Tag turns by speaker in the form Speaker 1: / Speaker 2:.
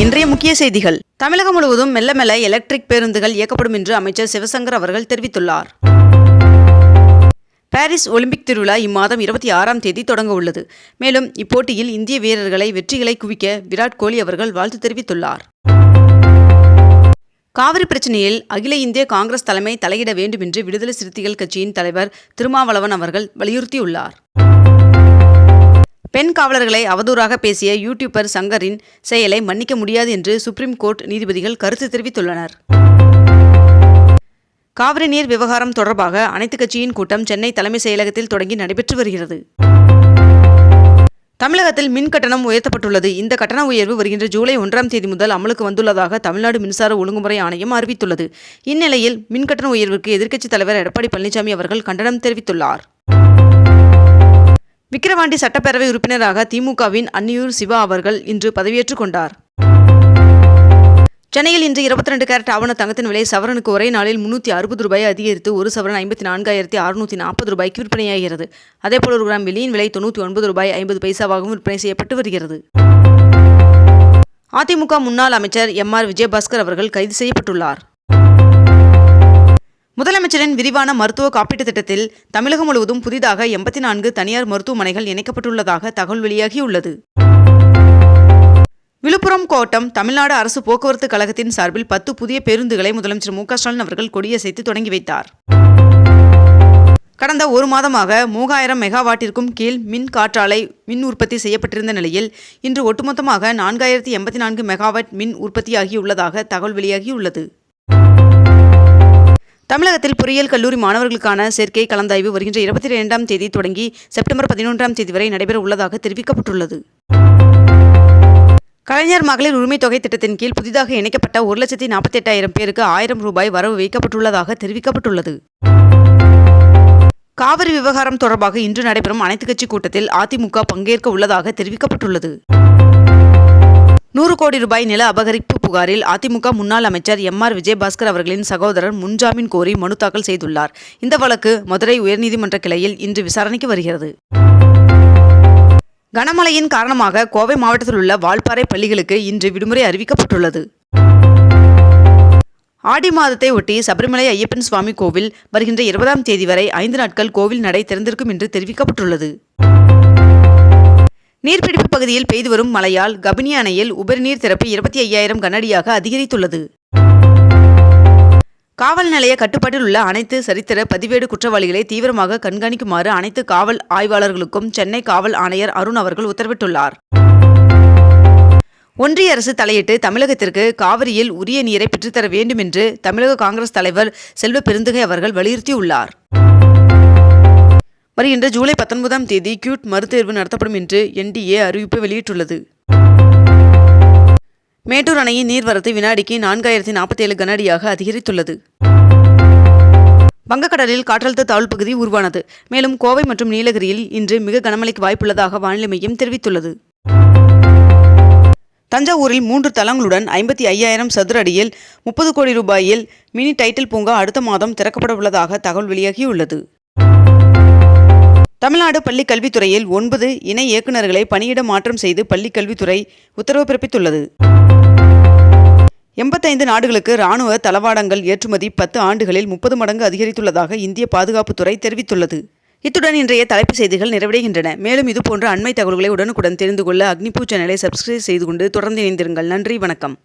Speaker 1: இன்றைய முக்கிய செய்திகள். தமிழகம் முழுவதும் மெல்ல மெல்ல எலக்ட்ரிக் பேருந்துகள் இயக்கப்படும் என்று அமைச்சர் சிவசங்கர் அவர்கள் தெரிவித்துள்ளார். பாரிஸ் ஒலிம்பிக் திருவிழா இம்மாதம் இருபத்தி ஆறாம் தேதி தொடங்க உள்ளது. மேலும் இப்போட்டியில் இந்திய வீரர்களை வெற்றிகளை குவிக்க விராட் கோலி அவர்கள் வாழ்த்து தெரிவித்துள்ளார். காவிரி பிரச்சனையில் அகில இந்திய காங்கிரஸ் தலைமை தலையிட வேண்டும் என்று விடுதலை சிறுத்தைகள் கட்சியின் தலைவர் திருமாவளவன் அவர்கள் வலியுறுத்தியுள்ளார். காவலர்களை அவதூறாக பேசிய யூடியூபர் சங்கரின் செயலை மன்னிக்க முடியாது என்று சுப்ரீம் கோர்ட் நீதிபதிகள் கருத்து தெரிவித்துள்ளனர். காவிரி நீர் விவகாரம் தொடர்பாக அனைத்துக் கட்சியின் கூட்டம் சென்னை தலைமை செயலகத்தில் தொடங்கி நடைபெற்று வருகிறது. தமிழகத்தில் மின் கட்டணம் உயர்த்தப்பட்டுள்ளது. இந்த கட்டண உயர்வு வருகின்ற ஜூலை ஒன்றாம் தேதி முதல் அமலுக்கு வந்துள்ளதாக தமிழ்நாடு மின்சார ஒழுங்குமுறை ஆணையம் அறிவித்துள்ளது. இந்நிலையில் மின் கட்டண உயர்வுக்கு எதிர்க்கட்சித் தலைவர் எடப்பாடி பழனிசாமி அவர்கள் கண்டனம் தெரிவித்துள்ளார். விக்கிரவாண்டி சட்டப்பேரவை உறுப்பினராக திமுகவின் அன்னியூர் சிவா அவர்கள் இன்று பதவியேற்றுக் கொண்டார். சென்னையில் இன்று இருபத்தி ரெண்டு கேரட் ஆவண தங்கத்தின் விலை சவரனுக்கு ஒரே நாளில் முன்னூற்றி அறுபது ரூபாய் அதிகரித்து ஒரு சவரன் ஐம்பத்தி நான்காயிரத்தி அறுநூற்றி நாற்பது ரூபாய்க்கு விற்பனையாகிறது. அதேபோல் ஒரு கிராம் வெள்ளியின் விலை தொண்ணூற்றி ஒன்பது ரூபாய் ஐம்பது பைசாவாகவும் விற்பனை செய்யப்பட்டு வருகிறது. அதிமுக முன்னாள் அமைச்சர் எம் ஆர் விஜயபாஸ்கர் அவர்கள் கைது செய்யப்பட்டுள்ளார். முதலமைச்சரின் விரிவான மருத்துவ காப்பீட்டுத் திட்டத்தில் தமிழகம் முழுவதும் புதிதாக எண்பத்தி நான்கு தனியார் மருத்துவமனைகள் இணைக்கப்பட்டுள்ளதாக தகவல் வெளியாகியுள்ளது. விழுப்புரம் கோட்டம் தமிழ்நாடு அரசு போக்குவரத்து கழகத்தின் சார்பில் பத்து புதிய பேருந்துகளை முதலமைச்சர் மு ஸ்டாலின் அவர்கள் கொடியசைத்து தொடங்கி வைத்தார். கடந்த ஒரு மாதமாக மூவாயிரம் மெகாவாட்டிற்கும் கீழ் மின் காற்றாலை மின் உற்பத்தி செய்யப்பட்டிருந்த நிலையில் இன்று ஒட்டுமொத்தமாக நான்காயிரத்தி எண்பத்தி நான்கு மெகாவாட் மின் உற்பத்தியாகியுள்ளதாக தகவல் வெளியாகியுள்ளது. தமிழகத்தில் பொறியியல் கல்லூரி மாணவர்களுக்கான சேர்க்கை கலந்தாய்வு வருகின்ற இருபத்தி இரண்டாம் தேதி தொடங்கி செப்டம்பர் பதினொன்றாம் தேதி வரை நடைபெற உள்ளதாக தெரிவிக்கப்பட்டுள்ளது. கலைஞர் மகளிர் உரிமை தொகை திட்டத்தின் கீழ் புதிதாக இணைக்கப்பட்ட ஒரு லட்சத்தி நாற்பத்தி எட்டாயிரம் பேருக்கு ஆயிரம் ரூபாய் வரவு வைக்கப்பட்டுள்ளதாக தெரிவிக்கப்பட்டுள்ளது. காவிரி விவகாரம் தொடர்பாக இன்று நடைபெறும் அனைத்துக் கட்சி கூட்டத்தில் அதிமுக பங்கேற்க உள்ளதாக தெரிவிக்கப்பட்டுள்ளது. நூறு கோடி ரூபாய் நில அபகரிப்பு புகாரில் அதிமுக முன்னாள் அமைச்சர் எம் ஆர் விஜயபாஸ்கர் அவர்களின் சகோதரர் முன்ஜாமீன் கோரி மனு தாக்கல் செய்துள்ளார். இந்த வழக்கு மதுரை உயர்நீதிமன்ற கிளையில் இன்று விசாரணைக்கு வருகிறது. கனமழையின் காரணமாக கோவை மாவட்டத்தில் உள்ள வால்பாறை பள்ளிகளுக்கு இன்று விடுமுறை அறிவிக்கப்பட்டுள்ளது. ஆடி மாதத்தை ஒட்டி சபரிமலை ஐயப்பன் சுவாமி கோவில் வருகின்ற இருபதாம் தேதி வரை ஐந்து நாட்கள் கோவில் நடை திறந்திருக்கும் என்று தெரிவிக்கப்பட்டுள்ளது. நீர்பிடிப்பு பகுதியில் பெய்து வரும் மழையால் கபினி அணையில் உபரிநீர் திறப்பு இருபத்தி ஐயாயிரம் கனடியாக அதிகரித்துள்ளது. காவல் நிலைய கட்டுப்பாட்டில் உள்ள அனைத்து சரித்திர பதிவேடு குற்றவாளிகளை தீவிரமாக கண்காணிக்குமாறு அனைத்து காவல் ஆய்வாளர்களுக்கும் சென்னை காவல் ஆணையர் அருண் அவர்கள் உத்தரவிட்டுள்ளார். ஒன்றிய அரசு தலையிட்டு தமிழகத்திற்கு காவிரியில் உரிய நீரை பெற்றுத்தர வேண்டும் என்று தமிழக காங்கிரஸ் தலைவர் செல்வ பெருந்தகை அவர்கள் வலியுறுத்தியுள்ளார். வருகின்ற ஜூலை பத்தொன்பதாம் தேதி கியூட் மறுதேர்வு நடத்தப்படும் என்று என்டிஏ அறிவிப்பு வெளியிட்டுள்ளது. மேட்டூர் அணையின் நீர்வரத்து வினாடிக்கு நான்காயிரத்தி நாற்பத்தி ஏழு கனஅடியாக அதிகரித்துள்ளது. வங்கக்கடலில் காற்றழுத்த தாழ்வு பகுதி உருவானது. மேலும் கோவை மற்றும் நீலகிரியில் இன்று மிக கனமழைக்கு வாய்ப்புள்ளதாக வானிலை மையம் தெரிவித்துள்ளது. தஞ்சாவூரில் மூன்று தளங்களுடன் ஐம்பத்தி ஐயாயிரம் சதுர அடியில் முப்பது கோடி ரூபாயில் மினி டைட்டில் பூங்கா அடுத்த மாதம் திறக்கப்பட உள்ளதாக தகவல் வெளியாகியுள்ளது. தமிழ்நாடு பள்ளிக் கல்வித்துறையில் ஒன்பது இணை இயக்குநர்களை பணியிட மாற்றம் செய்து பள்ளிக் கல்வித்துறை உத்தரவு பிறப்பித்துள்ளது. எண்பத்தைந்து நாடுகளுக்கு இராணுவ தளவாடங்கள் ஏற்றுமதி பத்து ஆண்டுகளில் முப்பது மடங்கு அதிகரித்துள்ளதாக இந்திய பாதுகாப்புத்துறை தெரிவித்துள்ளது. இத்துடன் இன்றைய தலைப்பு செய்திகள் நிறைவடைகின்றன. மேலும் இதுபோன்ற அண்மை தகவல்களை உடனுக்குடன் தெரிந்து கொள்ள அக்னிபூ சேனலை சப்ஸ்கிரைப் செய்து கொண்டு தொடர்ந்து இணைந்திருங்கள். நன்றி வணக்கம்.